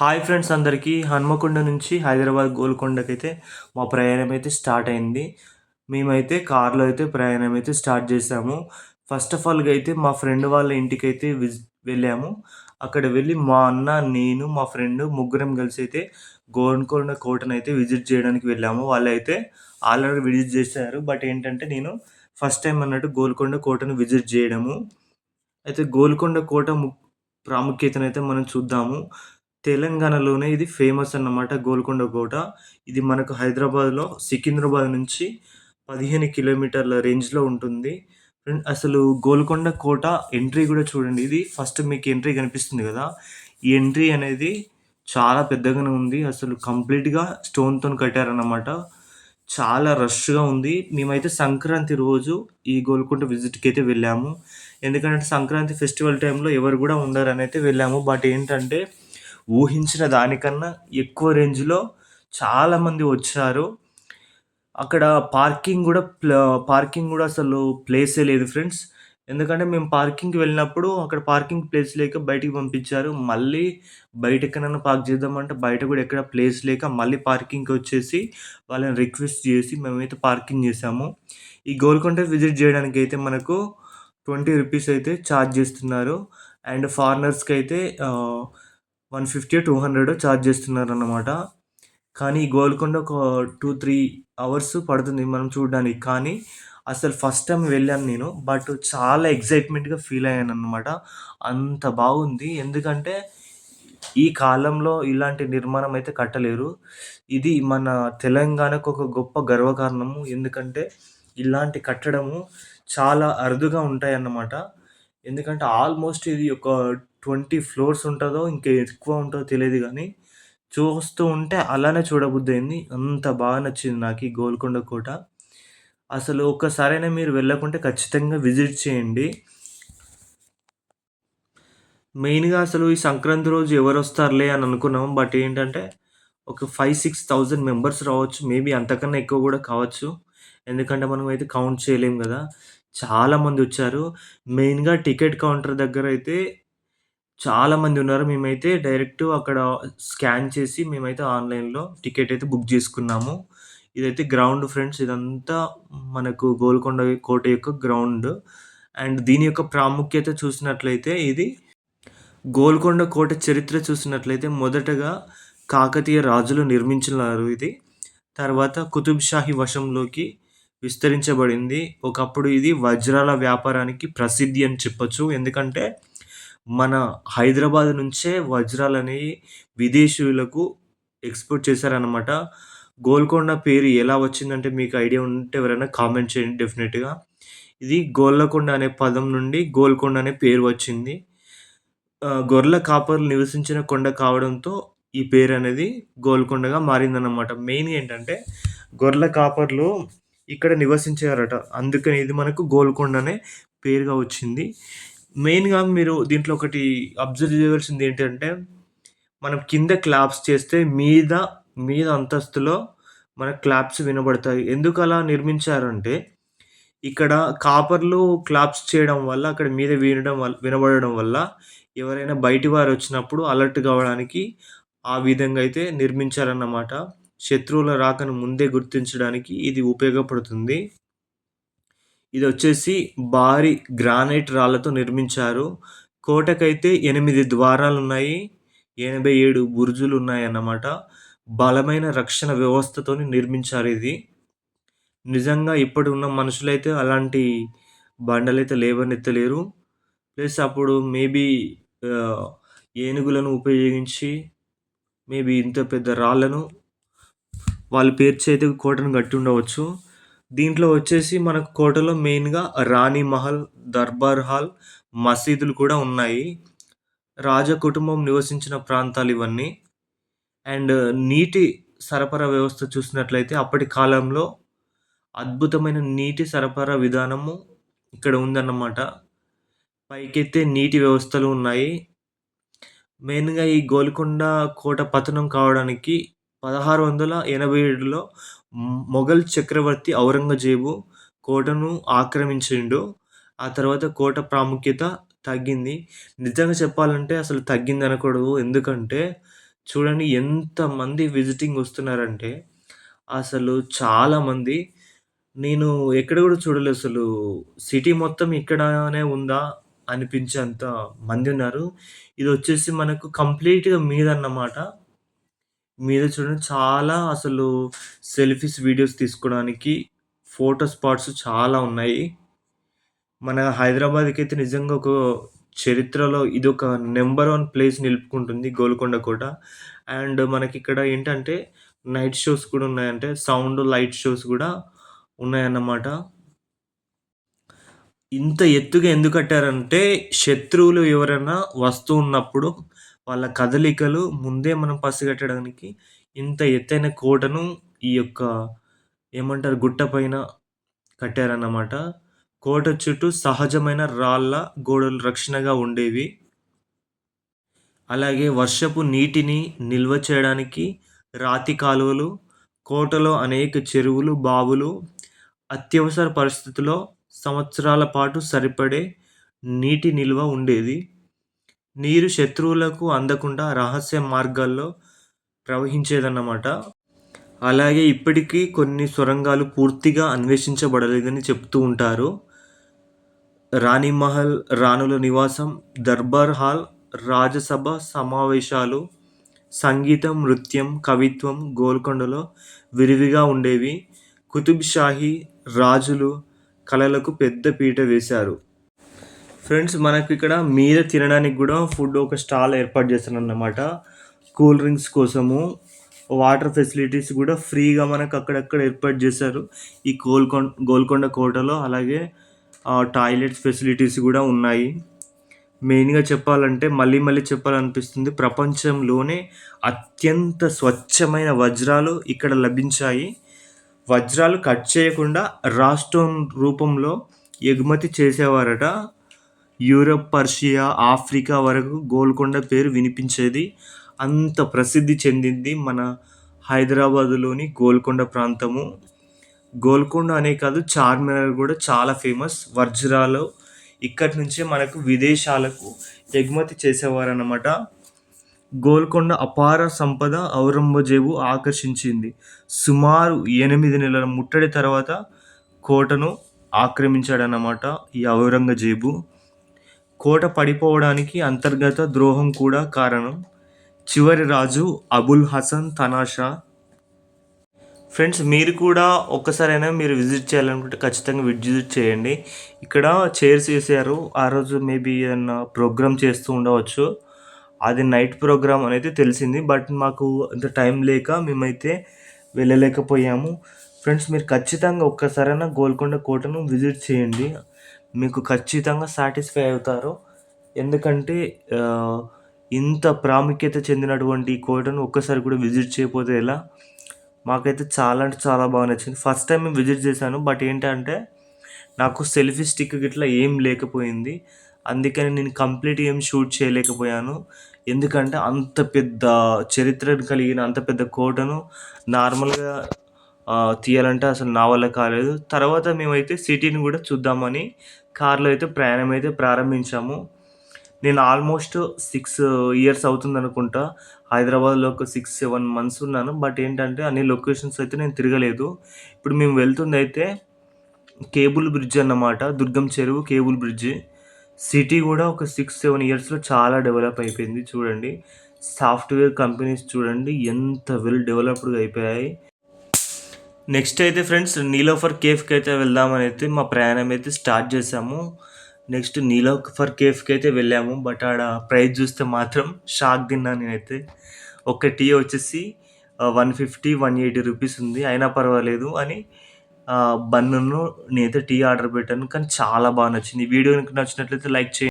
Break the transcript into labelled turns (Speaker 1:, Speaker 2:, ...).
Speaker 1: Hi friends అందరికీ హన్మకొండ నుంచి హైదరాబాద్ గోల్కొండకైతే మా ప్రయాణం అయితే స్టార్ట్ అయింది. మేమైతే కార్లో అయితే ప్రయాణం అయితే స్టార్ట్ చేసాము. ఫస్ట్ ఆఫ్ ఆల్గా అయితే మా ఫ్రెండ్ వాళ్ళ ఇంటికి అయితే విజ్ వెళ్ళాము. అక్కడ వెళ్ళి మా అన్న నేను మా ఫ్రెండ్ ముగ్గురం కలిసి అయితే గోల్కొండ కోటను అయితే విజిట్ చేయడానికి వెళ్ళాము. వాళ్ళు అయితే ఆల్రెడీ విజిట్ చేశారు. బట్ ఏంటంటే నేను ఫస్ట్ టైం అన్నట్టు గోల్కొండ కోటను విజిట్ చేయడము. అయితే గోల్కొండ కోట ము ప్రాముఖ్యతను అయితే మనం చూద్దాము. తెలంగాణలోనే ఇది ఫేమస్ అన్నమాట గోల్కొండ కోట. ఇది మనకు హైదరాబాద్లో సికింద్రాబాద్ నుంచి పదిహేను కిలోమీటర్ల రేంజ్లో ఉంటుంది. అసలు గోల్కొండ కోట ఎంట్రీ కూడా చూడండి. ఇది ఫస్ట్ మీకు ఎంట్రీ కనిపిస్తుంది కదా. ఈ ఎంట్రీ అనేది చాలా పెద్దగానే ఉంది. అసలు కంప్లీట్గా స్టోన్తో కట్టారన్నమాట. చాలా రష్గా ఉంది. మేమైతే సంక్రాంతి రోజు ఈ గోల్కొండ విజిట్కి అయితే వెళ్ళాము. ఎందుకంటే సంక్రాంతి ఫెస్టివల్ టైంలో ఎవరు కూడా ఉండరని అయితే వెళ్ళాము. బట్ ఏంటంటే ఊహించిన దానికన్నా ఎక్కువ రేంజ్లో చాలామంది వచ్చారు. అక్కడ పార్కింగ్ కూడా పార్కింగ్ కూడా అసలు ప్లేసే లేదు ఫ్రెండ్స్. ఎందుకంటే మేము పార్కింగ్కి వెళ్ళినప్పుడు అక్కడ పార్కింగ్ ప్లేస్ లేక బయటికి పంపించారు. మళ్ళీ బయట ఎక్కడైనా పార్క్ చేద్దామంటే బయట కూడా ఎక్కడ ప్లేస్ లేక మళ్ళీ పార్కింగ్కి వచ్చేసి వాళ్ళని రిక్వెస్ట్ చేసి మేమైతే పార్కింగ్ చేసాము ఈ గోల్కొండ విజిట్ చేయడానికి అయితే మనకు ట్వంటీ రూపీస్ అయితే ఛార్జ్ చేస్తున్నారు. అండ్ ఫారినర్స్కి అయితే one fifty two hundred charge చేస్తున్నారన్నమాట. కానీ గోల్కొండ ఒక టూ త్రీ అవర్స్ పడుతుంది మనం చూడడానికి. కానీ అసలు ఫస్ట్ టైం వెళ్ళాను నేను బట్ చాలా ఎగ్జైట్మెంట్గా ఫీల్ అయ్యాను అనమాట అంత బాగుంది. ఎందుకంటే ఈ కాలంలో ఇలాంటి నిర్మాణం అయితే కట్టలేరు. ఇది మన తెలంగాణకు ఒక గొప్ప గర్వకారణము. ఎందుకంటే ఇలాంటి కట్టడము చాలా అరుదుగా ఉంటాయి అన్నమాట ఎందుకంటే ఆల్మోస్ట్ ఇది ఒక ట్వంటీ ఫ్లోర్స్ ఉంటుందో ఇంకా ఎక్కువ ఉంటుందో తెలియదు కానీ చూస్తూ ఉంటే అలానే చూడబుద్ధి అయింది అంత బాగా నచ్చింది నాకు ఈ గోల్కొండ కోట. అసలు ఒక్కసారైనా మీరు వెళ్ళకుంటే ఖచ్చితంగా విజిట్ చేయండి. మెయిన్గా అసలు ఈ సంక్రాంతి రోజు ఎవరు వస్తారులే అని అనుకున్నాము బట్ ఏంటంటే ఒక ఫైవ్ సిక్స్ థౌజండ్ మెంబర్స్ రావచ్చు. మేబీ అంతకన్నా ఎక్కువ కూడా కావచ్చు. ఎందుకంటే మనం అయితే కౌంట్ చేయలేం కదా. చాలామంది వచ్చారు. మెయిన్గా టికెట్ కౌంటర్ దగ్గర అయితే చాలామంది ఉన్నారు. మేమైతే డైరెక్ట్ అక్కడ స్కాన్ చేసి మేమైతే ఆన్లైన్లో టికెట్ అయితే బుక్ చేసుకున్నాము. ఇదైతే గ్రౌండ్ ఫ్రెండ్స్ ఇదంతా మనకు గోల్కొండ కోట యొక్క గ్రౌండ్. అండ్ దీని యొక్క ప్రాముఖ్యత చూసినట్లయితే ఇది గోల్కొండ కోట చరిత్ర చూసినట్లయితే మొదటగా కాకతీయ రాజులు నిర్మించినారు ఇది. తర్వాత కుతుబ్ షాహీ వశంలోకి విస్తరించబడింది. ఒకప్పుడు ఇది వజ్రాల వ్యాపారానికి ప్రసిద్ధి అని చెప్పొచ్చు. ఎందుకంటే మన హైదరాబాద్ నుంచే వజ్రాలని విదేశీయులకు ఎక్స్పోర్ట్ చేశారనమాట గోల్కొండ పేరు ఎలా వచ్చిందంటే మీకు ఐడియా ఉంటే ఎవరైనా కామెంట్ చేయండి డెఫినెట్గా. ఇది గోల్లకొండ అనే పదం నుండి గోల్కొండ అనే పేరు వచ్చింది. గొర్రెల కాపర్లు నివసించిన కొండ కావడంతో ఈ పేరు అనేది గోల్కొండగా మారిందన్నమాట. మెయిన్ ఏంటంటే గొర్రెల కాపర్లు ఇక్కడ నివసించారట. అందుకని ఇది మనకు గోల్కొండ అనే పేరుగా వచ్చింది. మెయిన్గా మీరు దీంట్లో ఒకటి అబ్జర్వ్ చేయవలసింది ఏంటంటే మనం కింద క్లాప్స్ చేస్తే మీద మీద అంతస్తులో మన క్లాప్స్ వినబడతాయి. ఎందుకు అలా నిర్మించారంటే ఇక్కడ కాపర్లు క్లాప్స్ చేయడం వల్ల అక్కడ మీద వినడం వల్ల వినబడడం వల్ల ఎవరైనా బయటి వారు వచ్చినప్పుడు అలర్ట్ కావడానికి ఆ విధంగా అయితే నిర్మించారన్నమాట. శత్రువుల రాకను ముందే గుర్తించడానికి ఇది ఉపయోగపడుతుంది. ఇది వచ్చేసి భారీ గ్రానైట్ రాళ్ళతో నిర్మించారు. కోటకైతే ఎనిమిది ద్వారాలు ఉన్నాయి ఎనభై ఏడు బురుజులు ఉన్నాయి అన్నమాట బలమైన రక్షణ వ్యవస్థతో నిర్మించారు ఇది. నిజంగా ఇప్పటి ఉన్న మనుషులైతే అలాంటి బండలైతే లేవనెత్తలేరు. ప్లస్ అప్పుడు మేబీ ఏనుగులను ఉపయోగించి మేబీ ఇంత పెద్ద రాళ్ళను వాళ్ళు పేర్చి అయితే కోటను కట్టి ఉండవచ్చు. దీంట్లో వచ్చేసి మనకు కోటలో మెయిన్గా రాణి మహల్ దర్బార్ హాల్ మసీదులు కూడా ఉన్నాయి. రాజ కుటుంబం నివసించిన ప్రాంతాలు ఇవన్నీ. అండ్ నీటి సరఫరా వ్యవస్థ చూసినట్లయితే అప్పటి కాలంలో అద్భుతమైన నీటి సరఫరా విధానము ఇక్కడ ఉందన్నమాట. పైకెత్తే నీటి వ్యవస్థలు ఉన్నాయి. మెయిన్గా ఈ గోల్కొండ కోట పతనం కావడానికి పదహారు వందల ఎనభై ఏడులో మొఘల్ చక్రవర్తి ఔరంగజేబు కోటను ఆక్రమించిండు. ఆ తర్వాత కోట ప్రాముఖ్యత తగ్గింది. నిజంగా చెప్పాలంటే అసలు తగ్గింది అనకూడదు ఎందుకంటే చూడండి ఎంతమంది విజిటింగ్ వస్తున్నారంటే, అసలు చాలామంది. నేను ఎక్కడ కూడా చూడలేదు అసలు. సిటీ మొత్తం ఇక్కడనే ఉందా అనిపించేంత మంది ఉన్నారు. ఇది వచ్చేసి మనకు కంప్లీట్‌గా మీదన్నమాట. మీద చూడండి చాలా అసలు సెల్ఫీస్, వీడియోస్ తీసుకోవడానికి ఫోటో స్పాట్స్ చాలా ఉన్నాయి. మన హైదరాబాద్కి అయితే నిజంగా ఒక చరిత్రలో ఇది ఒక నెంబర్ వన్ ప్లేస్ నిలుపుకుంటుంది గోల్కొండ కోట. అండ్ మనకి ఇక్కడ ఏంటంటే నైట్ షోస్ కూడా ఉన్నాయంటే సౌండ్, లైట్ షోస్ కూడా ఉన్నాయన్నమాట. ఇంత ఎత్తుగా ఎందుకు కట్టారంటే శత్రువులు ఎవరైనా వస్తూ ఉన్నప్పుడు వాళ్ళ కదలికలు ముందే మనం పసిగట్టడానికి ఇంత ఎత్తైన కోటను ఈ యొక్క ఏమంటారు గుట్ట పైన కట్టారన్నమాట. కోట చుట్టూ సహజమైన రాళ్ళ గోడలు రక్షణగా ఉండేవి. అలాగే వర్షపు నీటిని నిల్వ చేయడానికి రాతి కాలువలు, కోటలో అనేక చెరువులు, బావులు అత్యవసర పరిస్థితుల్లో సంవత్సరాల పాటు సరిపడే నీటి నిల్వ ఉండేది. నీరు శత్రువులకు అందకుండా రహస్య మార్గాల్లో ప్రవహించేదన్నమాట. అలాగే ఇప్పటికీ కొన్ని సొరంగాలు పూర్తిగా అన్వేషించబడలేదని చెప్తూ ఉంటారు. రాణిమహల్ రాణుల నివాసం, దర్బార్ హాల్, రాజసభ సమావేశాలు, సంగీతం, నృత్యం, కవిత్వం గోల్కొండలో విరివిగా ఉండేవి. కుతుబ్ షాహీ రాజులు కళలకు పెద్ద పీట వేశారు. ఫ్రెండ్స్ మనకిక్కడ మీద తినడానికి కూడా ఫుడ్ ఒక స్టాల్ ఏర్పాటు చేశారన్నమాట. కూల్ డ్రింక్స్ కోసము, వాటర్ ఫెసిలిటీస్ కూడా ఫ్రీగా మనకు అక్కడక్కడ ఏర్పాటు చేశారు. ఈ గోల్కొండ గోల్కొండ కోటలో అలాగే టాయిలెట్స్ ఫెసిలిటీస్ కూడా ఉన్నాయి. మెయిన్‌గా చెప్పాలంటే మళ్ళీ మళ్ళీ చెప్పాలనిపిస్తుంది. ప్రపంచంలోనే అత్యంత స్వచ్ఛమైన వజ్రాలు ఇక్కడ లభించాయి. వజ్రాలు కట్ చేయకుండా రాష్ట్రం రూపంలో ఎగుమతి చేసేవారట. యూరప్, పర్షియా, ఆఫ్రికా వరకు గోల్కొండ పేరు వినిపించేది. అంత ప్రసిద్ధి చెందింది మన హైదరాబాద్‌లోని గోల్కొండ ప్రాంతము. గోల్కొండ అనే కాదు చార్మినార్ కూడా చాలా ఫేమస్. వజ్రాలు ఇక్కడి నుంచే మనకు విదేశాలకు ఎగుమతి చేసేవారన్నమాట. గోల్కొండ అపార సంపద ఔరంగజేబు ఆకర్షించింది. సుమారు ఎనిమిది నెలల ముట్టడి తర్వాత కోటను ఆక్రమించాడన్నమాట ఈ ఔరంగజేబు. కోట పడిపోవడానికి అంతర్గత ద్రోహం కూడా కారణం. చివరి రాజు అబుల్ హసన్ తనాషా. ఫ్రెండ్స్ మీరు కూడా ఒక్కసారైనా మీరు విజిట్ చేయాలనుకుంటే ఖచ్చితంగా విజిట్ చేయండి. ఇక్కడ చైర్స్ వేసారు ఆ రోజు మేబీ ఏదన్నా ప్రోగ్రామ్ చేస్తూ ఉండవచ్చు. అది నైట్ ప్రోగ్రామ్ అనేది తెలిసింది. బట్ మాకు అంత టైం లేక మేమైతే వెళ్ళలేకపోయాము. ఫ్రెండ్స్ మీరు ఖచ్చితంగా ఒక్కసారైనా గోల్కొండ కోటను విజిట్ చేయండి. మీకు ఖచ్చితంగా సాటిస్ఫై అవుతారు. ఎందుకంటే ఇంత ప్రాముఖ్యత చెందినటువంటి ఈ కోటను ఒక్కసారి కూడా విజిట్ చేయకపోతే ఎలా? మాకైతే చాలా అంటే చాలా బాగా నచ్చింది. ఫస్ట్ టైం మేము విజిట్ చేశాను. బట్ ఏంటంటే నాకు సెల్ఫీ స్టిక్ గిట్లా ఏం లేకపోయింది. అందుకని నేను కంప్లీట్ ఏం షూట్ చేయలేకపోయాను. ఎందుకంటే అంత పెద్ద చరిత్ర కలిగిన అంత పెద్ద కోటను నార్మల్‌గా తీయాలంటే అసలు నా వల్ల కాలేదు. తర్వాత మేమైతే సిటీని కూడా చూద్దామని కార్‌లో అయితే ప్రయాణం అయితే ప్రారంభించాము. నేను ఆల్మోస్ట్ సిక్స్ ఇయర్స్ అవుతుంది అనుకుంటా హైదరాబాద్‌లో ఒక 6, 7 మంత్స్ ఉన్నాను. బట్ ఏంటంటే అన్ని లొకేషన్స్ అయితే నేను తిరగలేదు. ఇప్పుడు మేము వెళ్తుందయితే కేబుల్ బ్రిడ్జ్ అన్నమాట. దుర్గం చెరువు కేబుల్ బ్రిడ్జ్. సిటీ కూడా ఒక 6, 7 ఇయర్స్‌లో చాలా డెవలప్ అయిపోయింది చూడండి. సాఫ్ట్‌వేర్ కంపెనీస్ చూడండి ఎంత వెల్ డెవలప్డ్‌గా అయిపోయాయి. నెక్స్ట్ అయితే ఫ్రెండ్స్ నీలోఫర్ కేఫ్కి అయితే వెళ్దామని అయితే మా ప్రయాణం అయితే స్టార్ట్ చేసాము నెక్స్ట్ నీలోఫర్ కేఫ్కి అయితే వెళ్ళాము. బట్ ఆడ ప్రైస్ చూస్తే మాత్రం షాక్ తిన్నా నేనైతే. ఒక టీ వచ్చేసి one fifty one eighty rupees ఉంది. అయినా పర్వాలేదు అని బన్నును నేనైతే టీ ఆర్డర్ పెట్టాను. కానీ చాలా బాగా నచ్చింది. వీడియో గనుక నచ్చినట్లయితే లైక్ చేయండి.